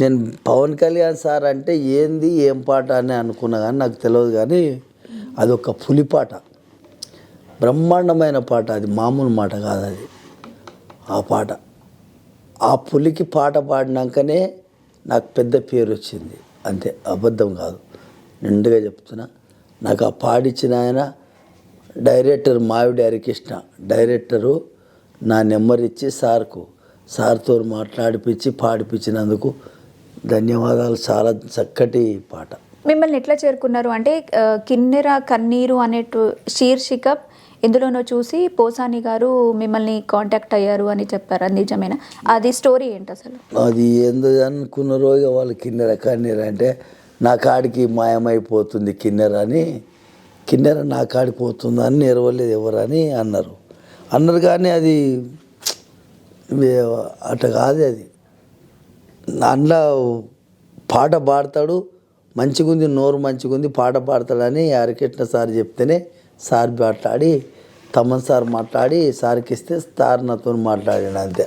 నేను పవన్ కళ్యాణ్ సార్ అంటే ఏంది ఏం పాట అని అనుకున్నా కానీ నాకు తెలియదు కానీ అదొక పులి పాట. బ్రహ్మాండమైన పాట అది మామూలు మాట కాదు అది. ఆ పాట. ఆ పులికి పాట పాడినాకనే నాకు పెద్ద పేరు వచ్చింది. అంతే అబద్ధం కాదు. నిండుగా చెప్తున్నా. నాకు ఆ పాడిచ్చిన ఆయన డైరెక్టర్ మావిడి హరికృష్ణ. డైరెక్టరు నా నెంబర్ ఇచ్చి సార్కు సార్తో మాట్లాడిపించి పాడిపించినందుకు ధన్యవాదాలు. చాలా చక్కటి పాట. మిమ్మల్ని ఎట్లా చేరుకున్నారు? అంటే కిన్నెర కన్నీరు అనేటు శీర్షిక ఎందులోనో చూసి పోసాని గారు మిమ్మల్ని కాంటాక్ట్ అయ్యారు అని చెప్పారు? అది నిజమేనా? అది స్టోరీ ఏంటి అసలు? అది ఏందో అనుకున్నారో ఇక వాళ్ళు కిన్నెర కన్నెర అంటే నా కాడికి మాయమైపోతుంది కిన్నెర అని కిన్నెర నా కాడికి పోతుంది అని నెరవలేదు ఎవరని అన్నారు. అన్నారు కానీ అది వే- అట కాదు అది. అందులో పాట పాడతాడు మంచిగుంది నోరు మంచిగుంది పాట పాడతాడని హరికృష్ణ సార్ చెప్తేనే సార్ మాట్లాడి తమన్ సార్ మాట్లాడి సార్కి ఇస్తే సార్ నాతో మాట్లాడాడు అంతే